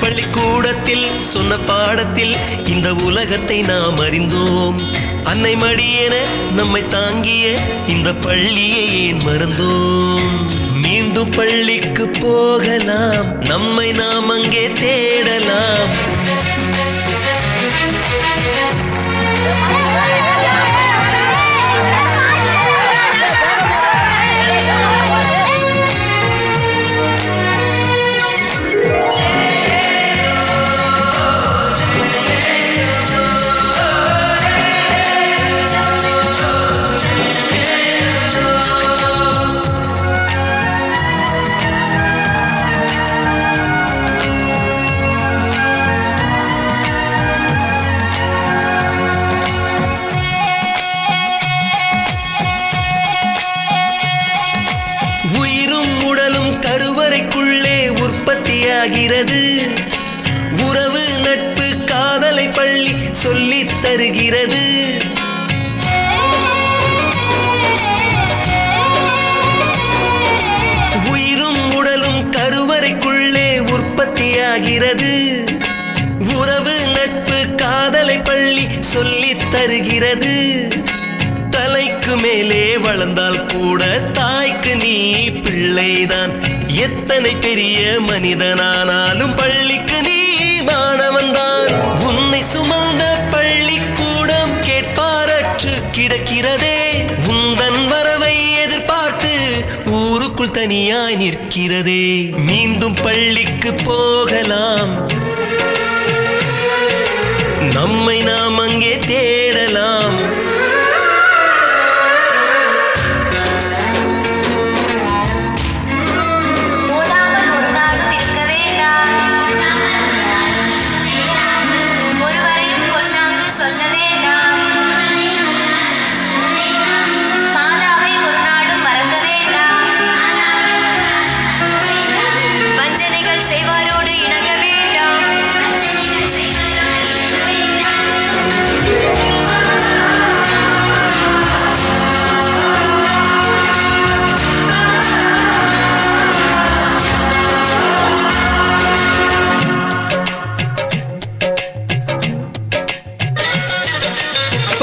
பள்ளிக்கூடத்தில் சொன்ன பாடத்தில் இந்த உலகத்தை நாம் அறிந்தோம். அன்னை மடியென நம்மை தாங்கிய இந்த பள்ளியை ஏன் மறந்தோம்? மீண்டும் பள்ளிக்கு போகலாம் நம்மை நாம் அங்கே தேடலாம். ஆகிறது உறவு நட்பு காதலை பள்ளி சொல்லித் தருகிறது. உயிரும் உடலும் கருவறைக்குள்ளே உற்பத்தியாகிறது. உறவு நட்பு காதலை பள்ளி சொல்லித் தருகிறது. தலைக்கு மேலே வளர்ந்தால் கூட தாய்க்கு நீ பிள்ளைதான். எத்தனை பெரிய மனிதனானாலும் பள்ளிக்கு நீ மாணவன்தான். உன்னை சுமந்த பள்ளிக்கூடம் கேட்பாரற்று கிடக்கிறதே. உந்தன் வரவை எதிர்பார்த்து ஊருக்குள் தனியாய் நிற்கிறதே. மீண்டும் பள்ளிக்கு போகலாம். நம்மை நாம் அங்கே தேடலாம்.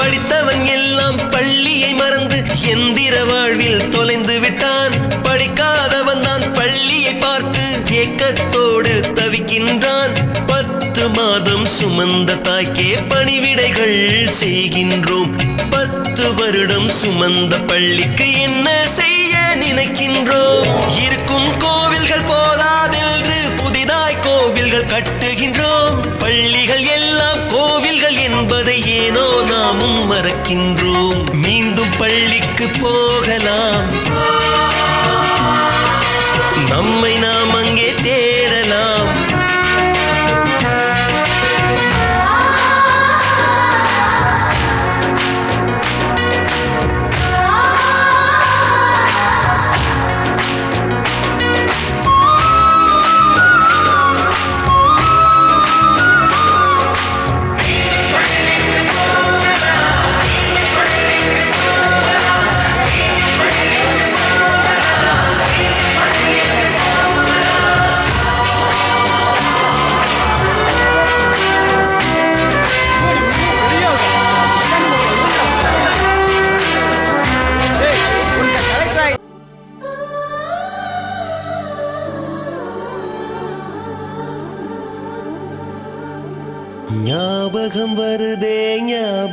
படித்தவன் எல்லாம் பள்ளியை மறந்து எந்திர வாழ்வில் தொலைந்து விட்டான். படிக்காதவன் தான் பள்ளியை பார்த்து ஏக்கத்தோடு தவிக்கின்றான். பத்து மாதம் சுமந்த தாய்க்கே பணிவிடைகள் செய்கின்றோம். பத்து வருடம் சுமந்த பள்ளிக்கு என்ன செய்ய நினைக்கின்றோம்? இருக்கும் கோவில்கள் போதாதே கோவில்கள் கட்டுகின்றோம். பள்ளிகள் எல்லாம் கோவில்கள் என்பதை ஏனோ நாமும் மறக்கின்றோம். மீண்டும் பள்ளிக்கு போகலாம். நம்மை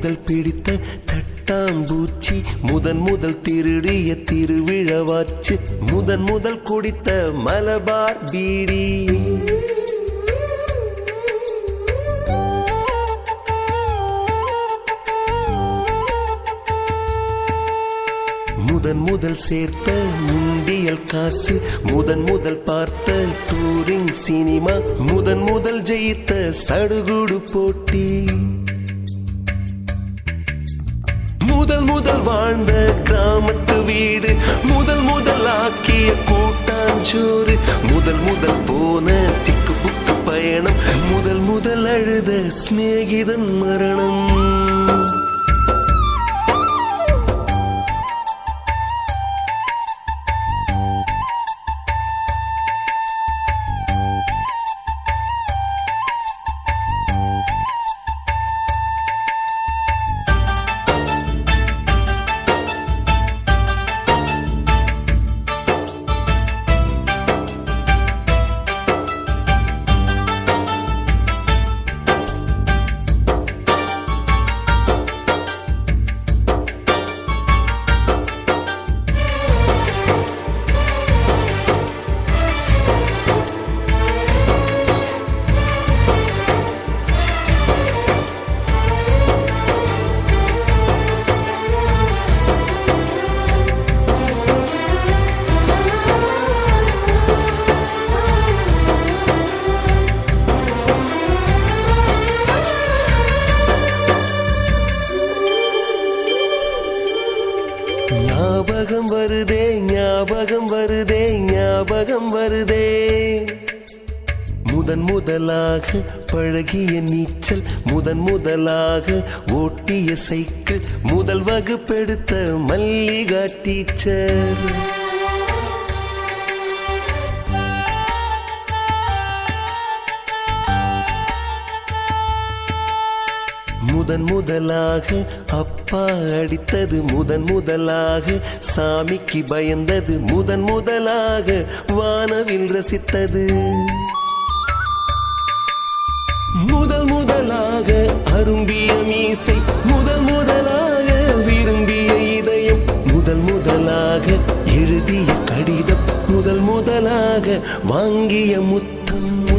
முதல் பிடித்த தட்டாம்பூச்சி முதன் முதல் திருடிய திருவிழவாச்சு முதன் முதல் குடித்த மலபார் பீடி. முதன் முதல் சேர்த்த முண்டியல் காசு முதன் முதல் பார்த்த டூரிங் சினிமா முதன் முதல் ஜெயித்த சடுகுடு போட்டி. முதல் முதல் வாழ்ந்த கிராமத்து வீடு முதல் முதல் ஆக்கிய கூட்டாஞ்சோறு முதல் முதல் போன சிக்கு புக்கு பயணம் முதல் முதல் அழுத சிநேகிதன் மரணம். முதன் முதலாக பழகிய நீச்சல் முதன் முதலாக ஓட்டிய சைக்கிள் முதல் வகுப்பெடுத்த மல்லிகா டீச்சர். முதன் முதலாக அப்பா அடித்தது முதன் முதலாக சாமிக்கு பயந்தது முதன் முதலாக வானவில் ரசித்தது. முதல் முதலாக அரும்பிய மீசை முதல் முதலாக விரும்பிய இதயம் முதல் முதலாக எழுதிய கடிதம் முதல் முதலாக வாங்கிய முத்தம்.